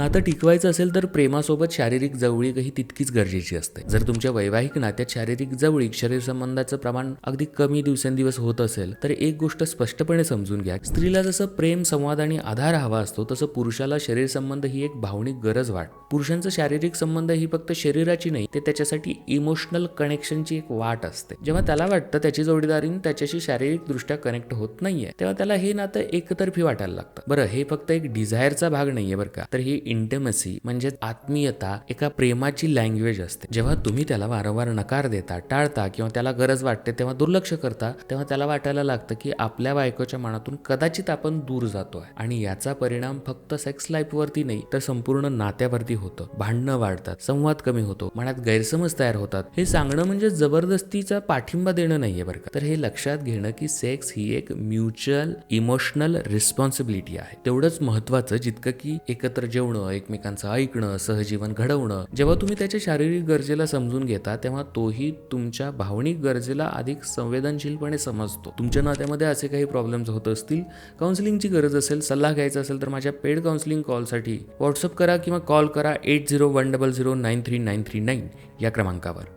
नातं टिकवायचं असेल तर प्रेमासोबत शारीरिक जवळीकही तितकीच गरजेची असते. जर तुमच्या वैवाहिक नात्यात शारीरिक जवळीक शरीर संबंधाचं प्रमाण अगदी कमी दिवसेंदिवस होत असेल तर एक गोष्ट स्पष्टपणे समजून घ्या. स्त्रीला जसं प्रेम संवाद आणि आधार हवा असतो तसं पुरुषाला शरीर संबंध ही एक भावनिक गरज वाट. पुरुषांचं शारीरिक संबंध ही फक्त शरीराची नाही ते त्याच्यासाठी इमोशनल कनेक्शनची एक वाट असते. जेव्हा त्याला वाटतं त्याची जोडीदारीन त्याच्याशी शारीरिक दृष्ट्या कनेक्ट होत नाहीये तेव्हा त्याला हे नातं एकतर्फी वाटायला लागतं. बरं हे फक्त एक डिझायरचा भाग नाहीये बरं का? तर ही इंटिमसी म्हणजे आत्मीयता एका प्रेमाची लँग्वेज असते. जेव्हा तुम्ही त्याला वारंवार नकार देता टाळता किंवा त्याला गरज वाटते तेव्हा दुर्लक्ष करता तेव्हा त्याला वाटायला लागतं की आपल्या बायकोच्या मनातून कदाचित आपण दूर जातोय. आणि याचा परिणाम फक्त सेक्स लाईफवरती नाही तर संपूर्ण नात्यावरती होतं. भांडणं वाढतात संवाद कमी होतो मनात गैरसमज तयार होतात. हे सांगणं म्हणजे जबरदस्तीचा पाठिंबा देणं नाहीये बरं का. तर हे लक्षात घेणं की सेक्स ही एक म्युच्युअल इमोशनल रिस्पॉन्सिबिलिटी आहे. तेवढंच महत्वाचं जितकं की एकत्र जेवणं एकमेकांचं ऐकणं सहजीवन घडवणं जेव्हा तुम्ही त्याच्या शारीरिक गरजेला समजून घेता तेव्हा तोही तुमच्या भावनिक गरजेला अधिक संवेदनशीलपणे समजतो. तुमच्या नात्यामध्ये असे काही प्रॉब्लेम्स होत असतील काउन्सिलिंगची गरज असेल सल्ला घ्यायचा असेल तर माझ्या पेड काउन्सिलिंग कॉलसाठी व्हॉट्सअप करा किंवा कॉल करा eight zero one double zero nine three nine three nine या क्रमांकावर.